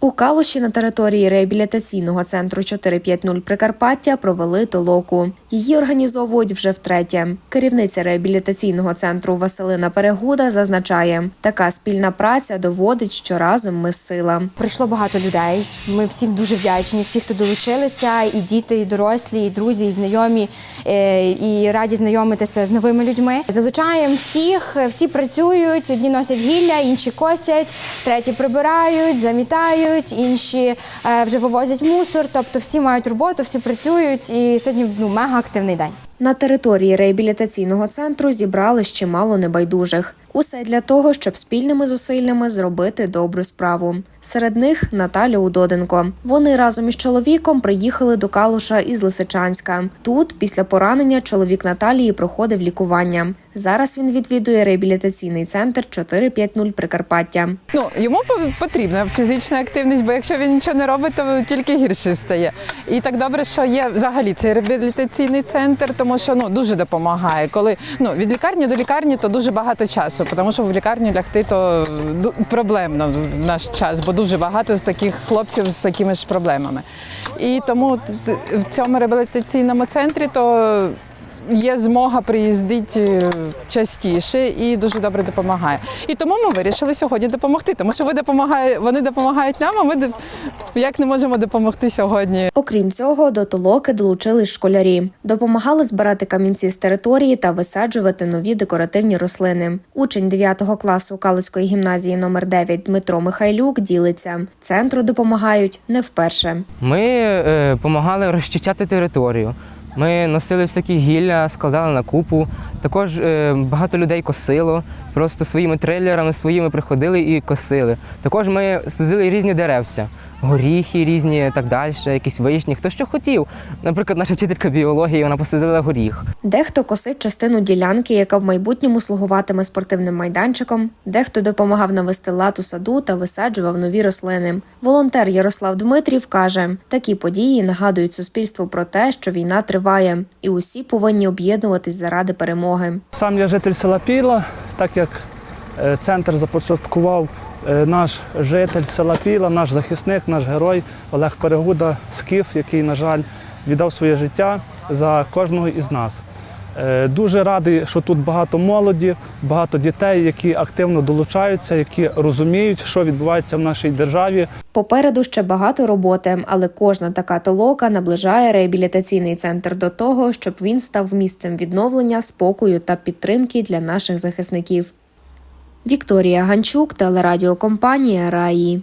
У Калуші на території реабілітаційного центру 450 Прикарпаття провели толоку. Її організовують вже втретє. Керівниця реабілітаційного центру Василина Перегуда зазначає, така спільна праця доводить, що разом ми сила. Прийшло багато людей. Ми всім дуже вдячні, всі, хто долучилися, і діти, і дорослі, і друзі, і знайомі, е, і раді знайомитися з новими людьми. Залучаємо всіх, всі працюють, одні носять гілля, інші косять, треті прибирають, замітають, інші е, вже вивозять мусор. Тобто всі мають роботу, всі працюють. І сьогодні ну, мега активний день. На території реабілітаційного центру зібрали ще мало небайдужих. Усе для того, щоб спільними зусиллями зробити добру справу. Серед них Наталя Удоденко. Вони разом із чоловіком приїхали до Калуша із Лисичанська. Тут, після поранення, чоловік Наталії проходив лікування. Зараз він відвідує реабілітаційний центр 450 Прикарпаття. Ну йому потрібна фізична активність, бо якщо він нічого не робить, то тільки гірше стає. І так добре, що є взагалі цей реабілітаційний центр, тому що ну дуже допомагає. Коли ну від лікарні до лікарні, то дуже багато часу, тому що в лікарню лягти то проблемно в наш час, бо дуже багато з таких хлопців з такими ж проблемами. І тому в цьому реабілітаційному центрі то є змога приїздити е, частіше і дуже добре допомагає. І тому ми вирішили сьогодні допомогти, тому що ви допомагає, вони допомагають нам, а ми як не можемо допомогти сьогодні. Окрім цього, до толоки долучились школярі, допомагали збирати камінці з території та висаджувати нові декоративні рослини. Учень 9 класу Калуської гімназії номер 9 Дмитро Михайлюк ділиться. Центру допомагають не вперше. Ми допомагали розчищати територію. Ми носили всякі гілля, складали на купу. Також е, багато людей косило, просто своїми трейлерами своїми приходили і косили. Також ми садили різні деревця, горіхи різні, так далі, якісь вишні. Хто що хотів. Наприклад, наша вчителька біології вона посадила горіх. Дехто косив частину ділянки, яка в майбутньому слугуватиме спортивним майданчиком, дехто допомагав навести лад у саду та висаджував нові рослини. Волонтер Ярослав Дмитрів каже, такі події нагадують суспільству про те, що війна триває, і усі повинні об'єднуватись заради перемоги. Сам я житель села Піла, так як е, центр започаткував е, наш житель села Піла, наш захисник, наш герой Олег Перегуда Скіф, який, на жаль, віддав своє життя за кожного із нас. Е, Дуже радий, що тут багато молоді, багато дітей, які активно долучаються, які розуміють, що відбувається в нашій державі. Попереду ще багато роботи, але кожна така толока наближає реабілітаційний центр до того, щоб він став місцем відновлення, спокою та підтримки для наших захисників. Вікторія Ганчук, телерадіокомпанія Раї.